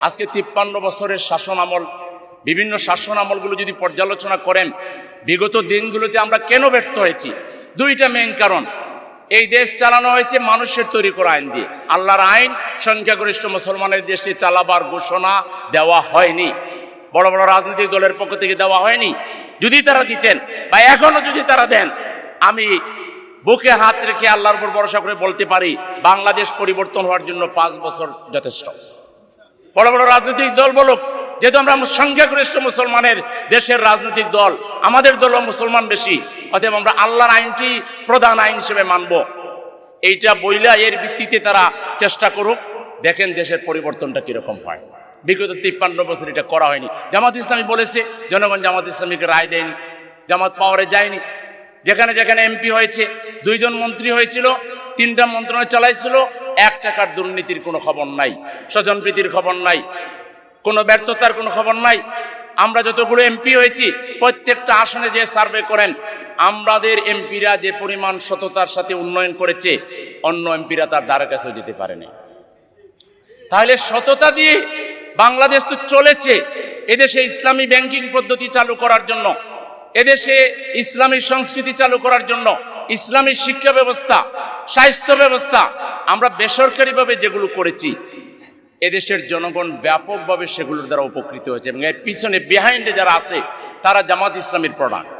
আজকে তিপ্পান্ন বছরের শাসন আমল, বিভিন্ন শাসন আমলগুলো যদি পর্যালোচনা করেন, বিগত দিনগুলোতে আমরা কেন ব্যর্থ হয়েছি? দুইটা মেন কারণ। এই দেশ চালানো হয়েছে মানুষের তৈরি করা আইন দিয়ে। আল্লাহর আইন, সংখ্যাগরিষ্ঠ মুসলমানের দেশে চালাবার ঘোষণা দেওয়া হয়নি। বড় বড় রাজনৈতিক দলের পক্ষ থেকে দেওয়া হয়নি। যদি তারা দিতেন বা এখনও যদি তারা দেন, আমি বুকে হাত রেখে আল্লাহর উপর ভরসা করে বলতে পারি, বাংলাদেশ পরিবর্তন হওয়ার জন্য পাঁচ বছর যথেষ্ট। বড় বড় রাজনৈতিক দল বলুক, যেহেতু আমরা সংখ্যাগরিষ্ঠ মুসলমানের দেশের রাজনৈতিক দল, আমাদের দলও মুসলমান বেশি, অতএব আমরা আল্লাহর আইনটি প্রধান আইন হিসেবে মানব। এইটা বইলা এর ভিত্তিতে তারা চেষ্টা করুক, দেখেন দেশের পরিবর্তনটা কীরকম হয়। বিগত তিপ্পান্ন বছর এটা করা হয়নি। জামাত ইসলামী বলেছে, জনগণ জামাত ইসলামীকে রায় দেয়নি, জামাত পাওয়ারে যায়নি। যেখানে যেখানে এমপি হয়েছে, দুইজন মন্ত্রী হয়েছিল, তিনটা মন্ত্রণালয় চালাইছিল এক টাকার দুর্নীতির কোনো খবর নাই স্বজনপ্রীতির খবর নাই, কোনো ব্যর্থতার কোনো খবর নাই। আমরা যতগুলো এমপি হয়েছি, প্রত্যেকটা আসনে যে সার্ভে করেন, আমাদের এমপিরা যে পরিমাণ সততার সাথে উন্নয়ন করেছে, অন্য এমপিরা তার দ্বারা কাছেও যেতে পারেনি। তাহলে সততা দিয়ে বাংলাদেশ তো চলেছে, এদেশে ইসলামী ব্যাংকিং পদ্ধতি চালু করার জন্য, এদেশে ইসলামী সংস্কৃতি চালু করার জন্য, ইসলামী শিক্ষা ব্যবস্থা, স্বাস্থ্য ব্যবস্থা আমরা বেসরকারিভাবে যেগুলো করেছি, এদেশের জনগণ ব্যাপকভাবে সেগুলোর দ্বারা উপকৃত হয়েছে এবং এর পিছনে বিহাইন্ডে যারা আছে, তারা জামাত ইসলামের প্রোডাক্ট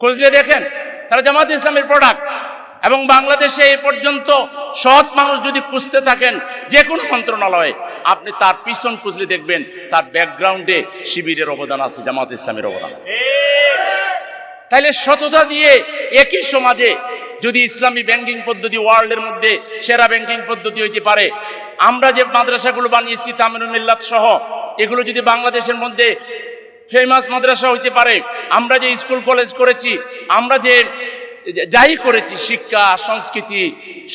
খুঁজলে দেখেন, তারা জামাত ইসলামের প্রোডাক্ট এবং বাংলাদেশে এ পর্যন্ত সৎ মানুষ যদি খুঁজতে থাকেন যে কোনো মন্ত্রণালয়ে, আপনি তার পিছন খুঁজলে দেখবেন, তার ব্যাকগ্রাউন্ডে শিবিরের অবদান আছে, জামাত ইসলামের অবদান আছে। তাইলে সততা দিয়ে একই সমাজে যদি ইসলামী ব্যাংকিং পদ্ধতি ওয়ার্ল্ডের মধ্যে সেরা ব্যাংকিং পদ্ধতি হইতে পারে, আমরা যে মাদ্রাসাগুলো বানিয়েছি তামিনুল মিল্লাত সহ, এগুলো যদি বাংলাদেশের মধ্যে ফেমাস মাদ্রাসা হইতে পারে, আমরা যে স্কুল কলেজ করেছি, আমরা যে যাই করেছি, শিক্ষা, সংস্কৃতি,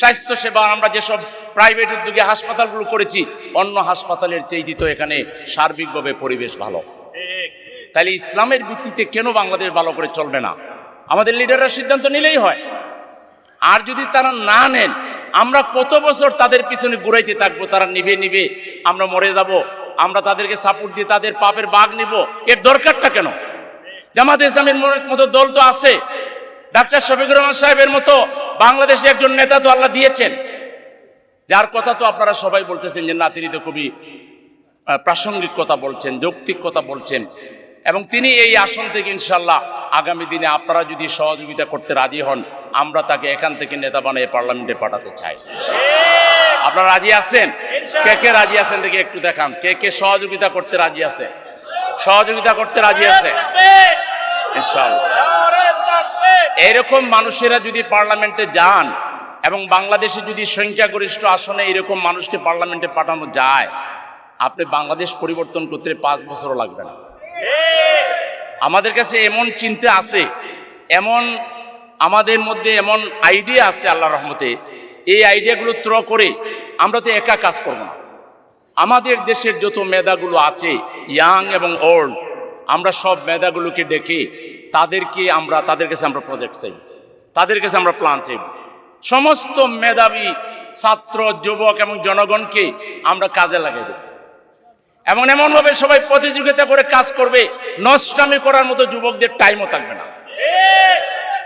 স্বাস্থ্যসেবা, আমরা যেসব প্রাইভেট উদ্যোগে হাসপাতালগুলো করেছি, অন্য হাসপাতালের চেয়ে তো এখানে সার্বিকভাবে পরিবেশ ভালো। তাহলে ইসলামের ভিত্তিতে কেন বাংলাদেশ ভালো করে চলবে না? আমাদের লিডাররা সিদ্ধান্ত নিলেই হয়। আর যদি তারা না নেন, আমরা কত বছর তাদের পিছনে ঘুরাইতে থাকব? তারা নিবে নিবে। আমরা মরে যাব। আমরা তাদেরকে সাপোর্ট দিয়ে তাদের পাপের বাঘ নিব। এর দরকারটা কেন? জামাত ইসলামের মতো দল তো আছে। ডাক্তার শফিকুর রহমান সাহেবের মতো বাংলাদেশে একজন নেতা তো আল্লাহ দিয়েছেন। যার কথা তো আপনারা সবাই বলতেছেন যে না, তিনি তো খুবই প্রাসঙ্গিক কথা বলছেন, যৌক্তিক কথা বলছেন। এবং তিনি এই আসন থেকে ইনশাল্লাহ আগামী দিনে আপনারা যদি সহযোগিতা করতে রাজি হন, আমরা তাকে এখান থেকে নেতা বানিয়ে পার্লামেন্টে পাঠাতে চাই। আপনারা রাজি আছেন? কে কে রাজি আছেন দেখে একটু দেখান। কে কে সহযোগিতা করতে রাজি আছে? সহযোগিতা করতে রাজি আছে? এরকম মানুষেরা যদি পার্লামেন্টে যান এবং বাংলাদেশে যদি সংখ্যাগরিষ্ঠ আসনে এরকম মানুষকে পার্লামেন্টে পাঠানো যায়, আপনি বাংলাদেশ পরিবর্তন করতে পাঁচ বছরও লাগবে না। আমাদের কাছে এমন চিন্তা আছে, এমন আমাদের মধ্যে এমন আইডিয়া আছে আল্লাহ রহমতে। এই আইডিয়াগুলো ত্র করে আমরা তো একা কাজ করব না। আমাদের দেশের যত মেধাগুলো আছে ইয়াং এবং ওল্ড আমরা সব মেধাগুলোকে ডেকে তাদেরকে আমরা, তাদের কাছে আমরা প্রজেক্ট চাইব তাদের কাছে আমরা প্ল্যান চাইব সমস্ত মেধাবী ছাত্র, যুবক এবং জনগণকে আমরা কাজে লাগাই দেব। এমন এমনভাবে সবাই প্রতিযোগিতা করে কাজ করবে, নষ্টামি করার মতো যুবকদের টাইমও থাকবে না।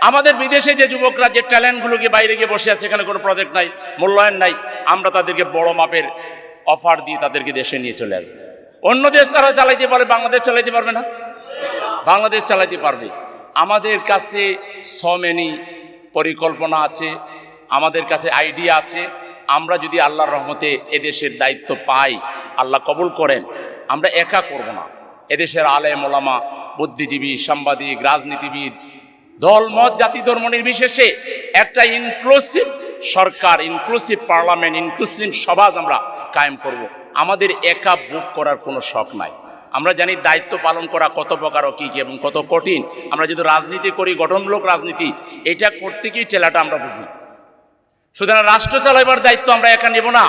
আমাদের বিদেশে যে যুবকরা যে ট্যালেন্টগুলোকে বাইরে গিয়ে বসে আছে এখানে কোনো প্রজেক্ট নাই, মূল্যায়ন নাই, আমরা তাদেরকে বড় মাপের অফার দিয়ে তাদেরকে দেশে নিয়ে চলে আসব। অন্য দেশ তারা চালাইতে পারে বাংলাদেশ চালাইতে পারবে না? বাংলাদেশ চালাইতে পারবে। আমাদের কাছে সমেনি পরিকল্পনা আছে, আমাদের কাছে আইডিয়া আছে। আমরা যদি আল্লাহর রহমতে এদেশের দায়িত্ব পাই আল্লাহ কবুল করেন, আমরা একা করব না। এদেশের আলেম, ওলামা, বুদ্ধিজীবী, সাংবাদিক, রাজনীতিবিদ, দল, মত, জাতি, ধর্ম নির্বিশেষে একটা ইনক্লুসিভ সরকার ইনক্লুসিভ পার্লামেন্ট ইনক্লুসিভ সমাজ আমরা কায়েম করব। আমাদের একা বুক করার কোনো শখ নাই। আমরা জানি দায়িত্ব পালন করা কত প্রকার কী কী এবং কত কঠিন। আমরা যদি রাজনীতি করি, গঠনমূলক রাজনীতি, এটা করতে গিয়ে ঠেলাটা আমরা বুঝি। সুতরাং রাষ্ট্র চালাইবার দায়িত্ব আমরা একা নেব না।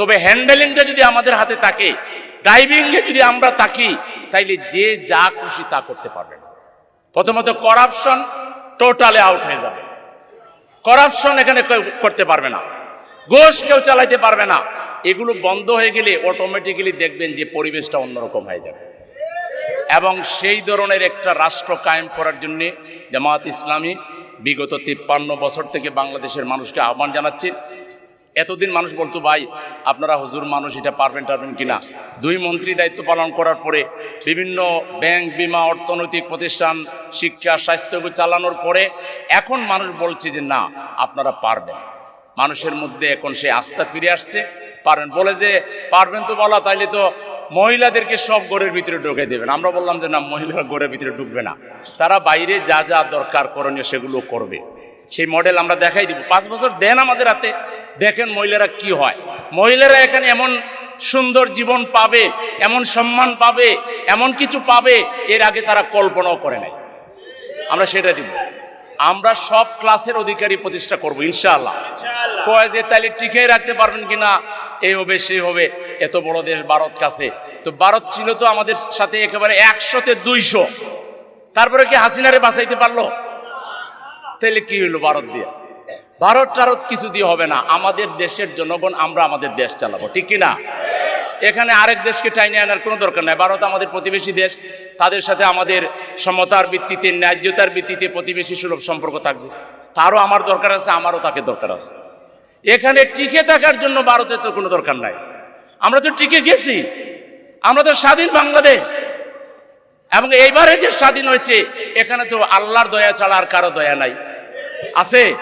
তবে হ্যান্ডেলিংটা যদি আমাদের হাতে থাকে ড্রাইভিংয়ে যদি আমরা থাকি, তাইলে যে যা খুশি তা করতে পারবে না। প্রথমত করাপশন টোটালে আউট হয়ে যাবে। করাপশন এখানে করতে পারবে না। ঘোষ কেউ চালাইতে পারবে না। এগুলো বন্ধ হয়ে গেলে অটোমেটিক্যালি দেখবেন যে পরিবেশটা অন্যরকম হয়ে যাবে। এবং সেই ধরনের একটা রাষ্ট্র কায়েম করার জন্যে জামাত ইসলামী বিগত তিপ্পান্ন বছর থেকে বাংলাদেশের মানুষকে আহ্বান জানাচ্ছে এতদিন মানুষ বলতো, ভাই, আপনারা হুজুর মানুষ, এটা পারবেন টারবেন কিনা? দুই মন্ত্রী দায়িত্ব পালন করার পরে বিভিন্ন ব্যাংক, বিমা, অর্থনৈতিক প্রতিষ্ঠান, শিক্ষা স্বাস্থ্য চালানোর পরে এখন মানুষ বলছে যে, না, আপনারা পারবেন। মানুষের মধ্যে এখন সে আস্থা ফিরে আসছে পারবেন বলে যে, পারবেন তো বলা, তাইলে তো মহিলাদেরকে সব ঘরের ভিতরে ঢুকে দেবেন। আমরা বললাম যে, না, মহিলারা ঘরের ভিতরে ঢুকবে না। তারা বাইরে যা যা দরকার করণীয় সেগুলো করবে। সেই মডেল আমরা দেখাই দিব। পাঁচ বছর দেন আমাদের হাতে। দেখেন মহিলারা কি হয়। মহিলারা এখানে এমন সুন্দর জীবন পাবে এমন সম্মান পাবে এমন কিছু পাবে এর আগে তারা কল্পনাও করে নাই। আমরা সেটা দিব। আমরা সব ক্লাসের অধিকারী প্রতিষ্ঠা করব ইনশাআল্লাহ। কয় যে তাহলে টিকে রাখতে পারবেন কিনা? এই হবে সেই হবে। এত বড় দেশ ভারত কাছে। তো ভারত ছিল তো আমাদের সাথে একেবারে একশোতে দুইশো। তারপরে কি হাসিনারে বাঁচাইতে পারল? তাহলে কি হইল ভারত দিয়ে? ভারত টারত কিছু দিয়ে হবে না। আমাদের দেশের জনগণ, আমরা আমাদের দেশ চালাবো। ঠিক কি না এখানে আরেক দেশকে টাইনে আনার কোনো দরকার নাই। ভারত আমাদের প্রতিবেশী দেশ। তাদের সাথে আমাদের সমতার ভিত্তিতে, ন্যায্যতার ভিত্তিতে প্রতিবেশী সুলভ সম্পর্ক থাকবে। তারও আমার দরকার আছে, আমারও তাকে দরকার আছে। এখানে টিকে থাকার জন্য ভারতের তো কোনো দরকার নাই। আমরা তো টিকে গেছি। আমরা তো স্বাধীন বাংলাদেশ। এবং এইবারে যে স্বাধীন হয়েছে, এখানে তো আল্লাহর দয়া ছাড়া আর কারও দয়া নাই। আছে?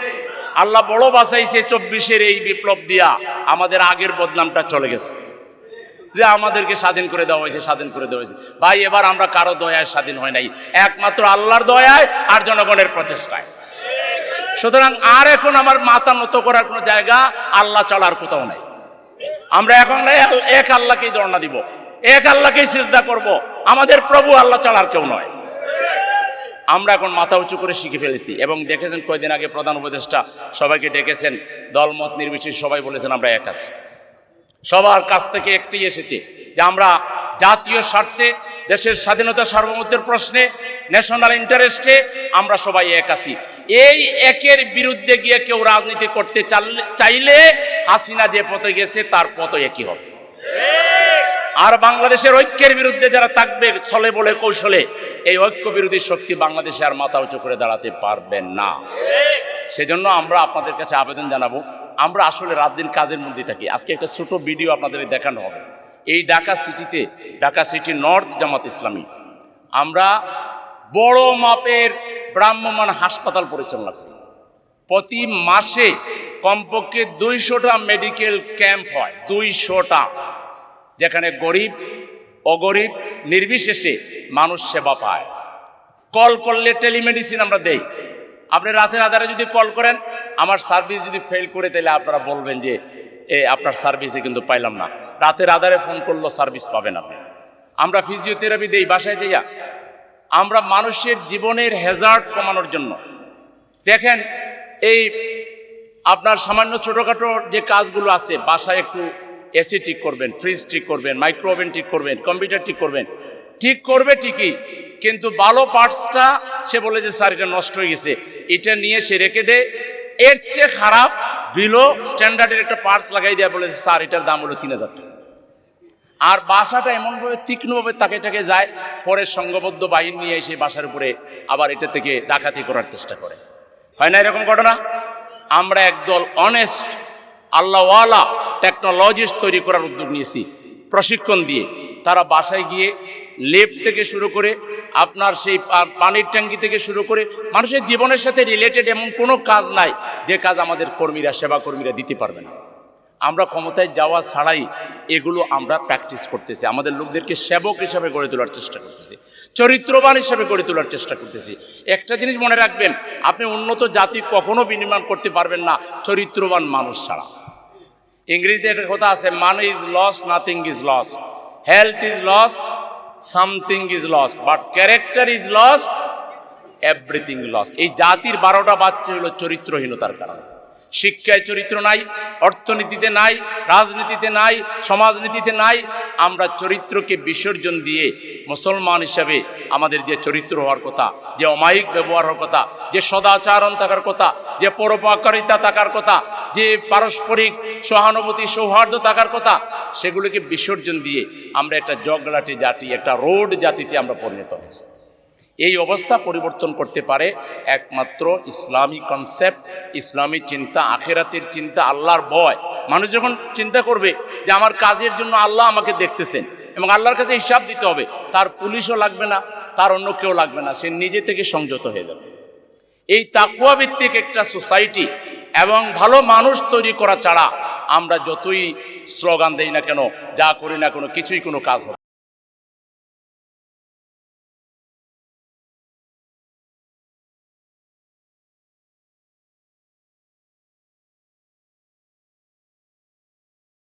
আল্লাহ বড় বাঁচাইছে চব্বিশের এই বিপ্লব দিয়া আমাদের আগের বদনামটা চলে গেছে। যে আমাদেরকে স্বাধীন করে দেওয়া হয়েছে, স্বাধীন করে দেওয়া হয়েছে। ভাই, এবার আমরা কারও দয়ায় স্বাধীন হয় নাই। একমাত্র আল্লাহর দয়ায় আর জনগণের প্রচেষ্টায়। সুতরাং আর এখন আমার মাথা নত করার কোনো জায়গা আল্লাহ চলার কোথাও নাই। আমরা এখন এক আল্লাহকেই দর্ণা দিব, এক আল্লাহকেই সিজদা করব। আমাদের প্রভু আল্লাহ আর কেউ নয়। আমরা এখন মাথা উঁচু করে শিখে ফেলেছি এবং দেখেছেন কয়দিন আগে প্রধান উপদেষ্টা সবাইকে ডেকেছেন, দলমত নির্বিশেষে সবাই বলেছেন আমরা এক আছি। সবার কাছ থেকে একটি এসেছে যে আমরা জাতীয় স্বার্থে, দেশের স্বাধীনতা সার্বভৌমত্বের প্রশ্নে ন্যাশনাল ইন্টারেস্টে আমরা সবাই এক আছি। এই একের বিরুদ্ধে গিয়ে কেউ রাজনীতি করতে চাইলে হাসিনা যে পথে গেছে, তার পথ একই হবে। আর বাংলাদেশের ঐক্যের বিরুদ্ধে যারা থাকবে, ছলে বলে কৌশলে এই ঐক্য বিরোধী শক্তি বাংলাদেশে আর মাথা উঁচু করে দাঁড়াতে পারবেন না। সেজন্য আমরা আপনাদের কাছে আবেদন জানাব, আমরা আসলে রাত দিন কাজের মধ্যে থাকি। আজকে একটা ছোট ভিডিও আপনাদের দেখানো হবে। এই ঢাকা সিটিতে, ঢাকা সিটি নর্থ জামাত ইসলামী, আমরা বড় মাপের ব্রাহ্মমান হাসপাতাল পরিচালনা করি। প্রতি মাসে কমপক্ষে দুইশোটা মেডিকেল ক্যাম্প হয়, দুইশোটা। যেখানে গরিব, অগরিব, নির্বিশেষে মানুষ সেবা পায়। কল করলে টেলিমেডিসিন আমরা দেই। আপনি রাতের আধারে যদি কল করেন, আমার সার্ভিস যদি ফেল করে, তাহলে আপনারা বলবেন যে, এ, আপনার সার্ভিসে কিন্তু পাইলাম না। রাতের আধারে ফোন করলেও সার্ভিস পাবেন আপনি। আমরা ফিজিওথেরাপি দেই, বাসায় যাইয়া। আমরা মানুষের জীবনের হ্যাজার্ড কমানোর জন্য। দেখেন, এই আপনার সামান্য ছোটোখাটো যে কাজগুলো আছে, বাসায় একটু এসি ঠিক করবেন, ফ্রিজ ঠিক করবেন মাইক্রো ওভেন ঠিক করবেন, কম্পিউটার ঠিক করবেন ঠিক করবে ঠিকই, কিন্তু ভালো পার্টসটা সে বলে যে, স্যার, এটা নষ্ট হয়ে গেছে। এটা নিয়ে সে রেখে দে। এর চেয়ে খারাপ, বিলো স্ট্যান্ডার্ডের একটা পার্টস লাগাই দেওয়া বলেছে স্যার, এটার দাম হলো তিন হাজার টাকা। আর বাসাটা এমনভাবে তীক্ষ্ণভাবে তাকে তাকে যায়, পরে সংঘবদ্ধ বাহিনী নিয়ে এসে বাসার উপরে আবার এটা থেকে ডাকাতি করার চেষ্টা করে। হয় না এরকম ঘটনা? আমরা একদল অনেস্ট আল্লাহওয়ালা টেকনোলজিস্ট তৈরি করার উদ্যোগ নিয়েছি, প্রশিক্ষণ দিয়ে। তারা বাসায় গিয়ে লেফট থেকে শুরু করে আপনার সেই পানির ট্যাঙ্কি থেকে শুরু করে মানুষের জীবনের সাথে রিলেটেড এমন কোনো কাজ নাই যে কাজ আমাদের কর্মীরা সেবা কর্মীরা দিতে পারবে না। আমরা ক্ষমতায় যাওয়া ছাড়াই এগুলো আমরা প্র্যাকটিস করতেছি। আমাদের লোকদেরকে সেবক হিসাবে গড়ে তোলার চেষ্টা করতেছি। চরিত্রবান হিসাবে গড়ে তোলার চেষ্টা করতেছি। একটা জিনিস মনে রাখবেন, আপনি উন্নত জাতি কখনো বিনির্মাণ করতে পারবেন না চরিত্রবান মানুষ ছাড়া। ইংরেজিতে একটা কথা আছে money is loss nothing is loss health is loss something is loss but character is loss everything loss এই জাতির বারোটা বাচ্চা হলো চরিত্রহীনতার কারণে। শিক্ষায় চরিত্র নাই, অর্থনীতিতে নাই, রাজনীতিতে নাই, সমাজনীতিতে নাই আমরা চরিত্রকে বিসর্জন দিয়ে মুসলমান হিসাবে আমাদের যে চরিত্র হওয়ার কথা, যে অমায়িক ব্যবহার হওয়ার কথা, যে সদাচারণ থাকার কথা, যে পরোপকারিতা থাকার কথা, যে পারস্পরিক সহানুভূতি, সৌহার্দ্য থাকার কথা, সেগুলোকে বিসর্জন দিয়ে আমরা একটা জগলাটি জাতি, একটা রোড জাতিতে আমরা পরিণত হয়েছি। এই অবস্থা পরিবর্তন করতে পারে একমাত্র ইসলামী কনসেপ্ট ইসলামী চিন্তা, আখেরাতের চিন্তা, আল্লাহর ভয় মানুষ যখন চিন্তা করবে যে আমার কাজের জন্য আল্লাহ আমাকে দেখতেছেন এবং আল্লাহর কাছে হিসাব দিতে হবে, তার পুলিশও লাগবে না, তার অন্য কেউ লাগবে না, সে নিজে থেকে সংযত হয়ে যাবে এই তাকুয়া ভিত্তিক একটা সোসাইটি এবং ভালো মানুষ তৈরি করা ছাড়া আমরা যতই স্লোগান দেই না কেন, যা করি না কোনো, কিছুই কোনো কাজ হবে।